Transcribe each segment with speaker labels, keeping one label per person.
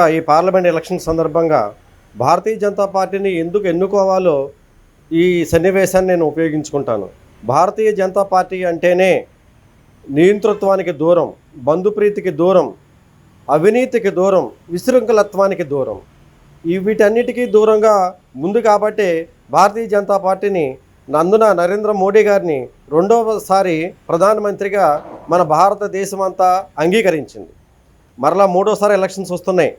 Speaker 1: ఈ parliament election సందర్భంగా భారతీయ జనతా పార్టీని ఎందుకు ఎన్నుకోవాలో ఈ సన్నివేశాన్ని నేను ఉపయోగించుకుంటాను. భారతీయ జనతా పార్టీ అంటేనే నియంతృత్వానికి దూరం బంధుప్రీతికి దూరం అవినీతికి దూరం విశృంఖలత్వానికి దూరం. ఈ వీటన్నిటికీ దూరంగా ముందు కాబట్టే భారతీయ జనతా పార్టీని నందున నరేంద్ర మోడీ గారిని రెండవసారి ప్రధానమంత్రిగా మన భారతదేశం అంతా అంగీకరించింది. మరలా మూడోసారి ఎలక్షన్స్ వస్తున్నాయి.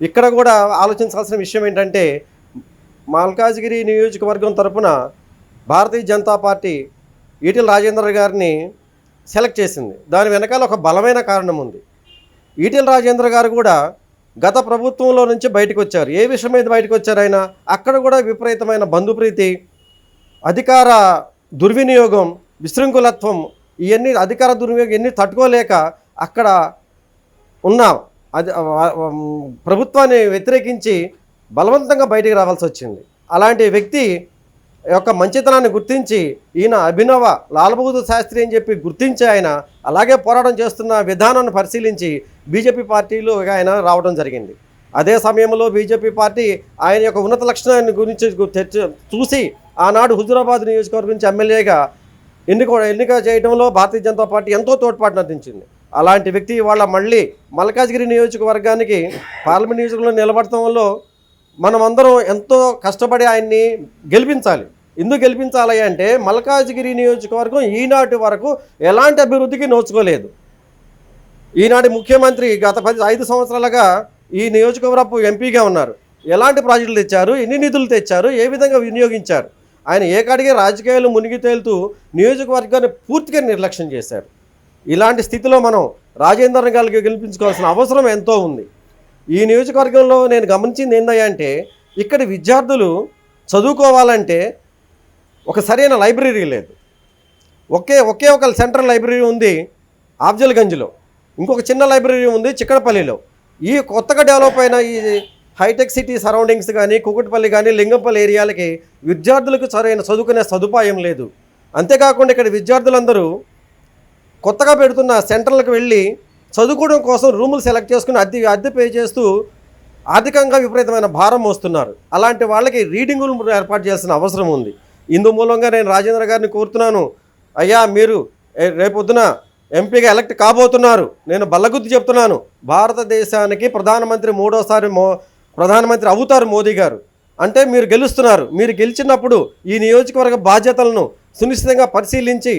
Speaker 1: ఇక్కడ కూడా ఆలోచించాల్సిన విషయం ఏంటంటే మల్కాజ్గిరి నియోజకవర్గం తరపున భారతీయ జనతా పార్టీ ఈటెల రాజేంద్ర గారిని సెలెక్ట్ చేసింది. దాని వెనకాల ఒక బలమైన కారణం ఉంది. ఈటెల రాజేంద్ర గారు కూడా గత ప్రభుత్వంలో నుంచి బయటకు వచ్చారు. ఏ విషయం మీద బయటకు వచ్చారు ఆయన? అక్కడ కూడా విపరీతమైన బంధుప్రీతి అధికార దుర్వినియోగం విశృంఖలత్వం ఇవన్నీ అధికార దుర్వినియోగం ఇవన్నీ తట్టుకోలేక అక్కడ ఉన్న. అది ప్రభుత్వాన్ని వ్యతిరేకించి బలవంతంగా బయటికి రావాల్సి వచ్చింది. అలాంటి వ్యక్తి యొక్క మంచితనాన్ని గుర్తించి ఈయన అభినవ లాల్బహదూర్ శాస్త్రి అని చెప్పి గుర్తించి ఆయన అలాగే పోరాటం చేస్తున్న విధానాన్ని పరిశీలించి బీజేపీ పార్టీలో ఆయన రావడం జరిగింది. అదే సమయంలో బీజేపీ పార్టీ ఆయన యొక్క ఉన్నత లక్షణాన్ని గురించి చూసి ఆనాడు హుజురాబాద్ నియోజకవర్గం నుంచి ఎమ్మెల్యేగా ఎన్నిక ఎన్నిక చేయడంలో భారతీయ జనతా పార్టీ ఎంతో తోడ్పాటు అందించింది. అలాంటి వ్యక్తి వాళ్ళ మళ్ళీ మల్కాజ్గిరి నియోజకవర్గానికి పార్లమెంట్ నియోజకవర్గంలో నిలబడటంలో మనం అందరం ఎంతో కష్టపడి ఆయన్ని గెలిపించాలి. ఎందుకు గెలిపించాలి అంటే మల్కాజ్గిరి నియోజకవర్గం ఈనాటి వరకు ఎలాంటి అభివృద్ధికి నోచుకోలేదు. ఈనాటి ముఖ్యమంత్రి గత పది ఐదు సంవత్సరాలుగా ఈ నియోజకవర్గపు ఎంపీగా ఉన్నారు. ఎలాంటి ప్రాజెక్టులు తెచ్చారు? ఎన్ని నిధులు తెచ్చారు? ఏ విధంగా వినియోగించారు? ఆయన ఏకాడికి రాజకీయాలు మునిగి తేలుతూ నియోజకవర్గాన్ని పూర్తిగా నిర్లక్ష్యం చేశారు. ఇలాంటి స్థితిలో మనం రాజేందర్ గారికి గెలిపించుకోవాల్సిన అవసరం ఎంతో ఉంది. ఈ నియోజకవర్గంలో నేను గమనించింది ఏంటంటే ఇక్కడ విద్యార్థులు చదువుకోవాలంటే ఒక సరైన లైబ్రరీ లేదు. ఒకే ఒకే ఒక సెంట్రల్ లైబ్రరీ ఉంది ఆఫ్జల్గంజ్లో. ఇంకొక చిన్న లైబ్రరీ ఉంది చిక్కడపల్లిలో. ఈ కొత్తగా డెవలప్ అయిన ఈ హైటెక్ సిటీ సరౌండింగ్స్ కానీ కుకట్పల్లి కానీ లింగంపల్లి ఏరియాలకి విద్యార్థులకు సరైన చదువుకునే సదుపాయం లేదు. అంతేకాకుండా ఇక్కడ విద్యార్థులందరూ కొత్తగా పెడుతున్న సెంటర్లకు వెళ్ళి చదువుకోవడం కోసం రూములు సెలెక్ట్ చేసుకుని అద్దె అద్దె పే చేస్తూ ఆర్థికంగా విపరీతమైన భారం మోస్తున్నారు. అలాంటి వాళ్ళకి రీడింగ్ రూమ్ ఏర్పాటు చేయాల్సిన అవసరం ఉంది. ఇందు మూలంగా నేను రాజేంద్ర గారిని కోరుతున్నాను. అయ్యా మీరు రేపొద్దున ఎంపీగా ఎలక్ట్ కాబోతున్నారు. నేను బల్లగుద్ది చెప్తున్నాను. భారతదేశానికి ప్రధానమంత్రి మూడోసారి మో ప్రధానమంత్రి అవుతారు మోదీ గారు. అంటే మీరు గెలుస్తున్నారు. మీరు గెలిచినప్పుడు ఈ నియోజకవర్గ బాధ్యతలను సునిశ్చితంగా పరిశీలించి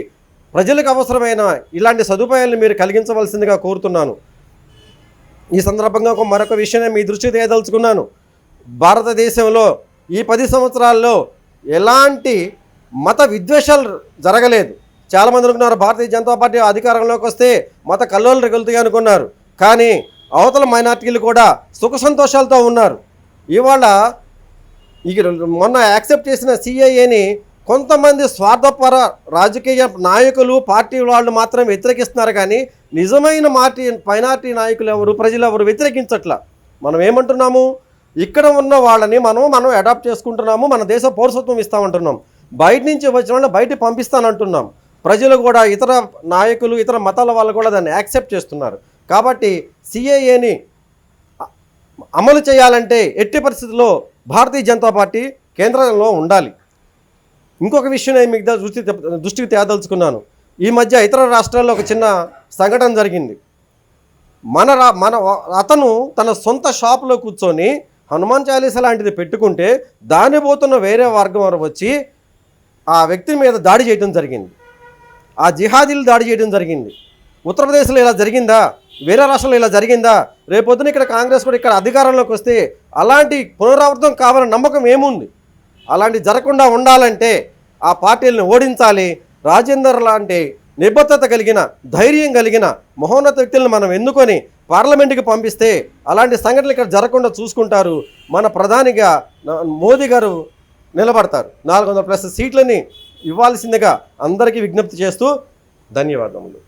Speaker 1: ప్రజలకు అవసరమైన ఇలాంటి సదుపాయాలను మీరు కలిగించవలసిందిగా కోరుతున్నాను. ఈ సందర్భంగా ఒక మరొక విషయాన్ని మీ దృష్టి తేదలుచుకున్నాను భారతదేశంలో ఈ పది సంవత్సరాల్లో ఎలాంటి మత విద్వేషాలు జరగలేదు. చాలామంది అనుకున్నారు భారతీయ జనతా పార్టీ అధికారంలోకి వస్తే మత కల్లోలు రగులుతాయి అనుకున్నారు. కానీ అవతల మైనార్టీలు కూడా సుఖ సంతోషాలతో ఉన్నారు. ఇవాళ ఇక మొన్న యాక్సెప్ట్ చేసిన సిఐఏని కొంతమంది స్వార్థపర రాజకీయ నాయకులు పార్టీ వాళ్ళు మాత్రం వ్యతిరేకిస్తున్నారు కానీ నిజమైన మార్టీ మైనార్టీ నాయకులు ఎవరు ప్రజలు ఎవరు వ్యతిరేకించట్లా? మనం ఏమంటున్నాము? ఇక్కడ ఉన్న వాళ్ళని మనం మనం అడాప్ట్ చేసుకుంటున్నాము మన దేశ పౌరసత్వం ఇస్తామంటున్నాం. బయట నుంచి వచ్చిన వాళ్ళని బయట పంపిస్తానంటున్నాం. ప్రజలు కూడా ఇతర నాయకులు ఇతర మతాల వాళ్ళు కూడా దాన్ని యాక్సెప్ట్ చేస్తున్నారు. కాబట్టి సిఏఏని అమలు చేయాలంటే ఎట్టి పరిస్థితుల్లో భారతీయ జనతా పార్టీ కేంద్రంలో ఉండాలి. ఇంకొక విషయం నేను మీకు దృష్టి దృష్టికి తేదలుచుకున్నాను. ఈ మధ్య ఇతర రాష్ట్రాల్లో ఒక చిన్న సంఘటన జరిగింది. మన రా మన అతను తన సొంత షాపులో కూర్చొని హనుమాన్ చాలీస లాంటిది పెట్టుకుంటే దాని పోతున్న వేరే వర్గం వారు వచ్చి ఆ వ్యక్తి మీద దాడి చేయడం జరిగింది. ఆ జిహాదీలు దాడి చేయడం జరిగింది. ఉత్తరప్రదేశ్లో ఇలా జరిగిందా? వేరే రాష్ట్రంలో ఇలా జరిగిందా? రేపొద్దున ఇక్కడ కాంగ్రెస్ కూడా ఇక్కడ అధికారంలోకి వస్తే అలాంటి పునరావృతం కావాలని నమ్మకం ఏముంది? అలాంటి జరగకుండా ఉండాలంటే ఆ పార్టీలను ఓడించాలి. రాజేందర్ లాంటి నిబద్ధత కలిగిన ధైర్యం కలిగిన మహోన్నత వ్యక్తులను మనం ఎన్నుకొని పార్లమెంటుకి పంపిస్తే అలాంటి సంఘటనలు ఇక్కడ జరగకుండా చూసుకుంటారు. మన ప్రధానిగా మోదీ గారు నిలబడతారు. నాలుగు వందల ప్లస్ సీట్లని ఇవ్వాల్సిందిగా అందరికీ విజ్ఞప్తి చేస్తూ ధన్యవాదములు.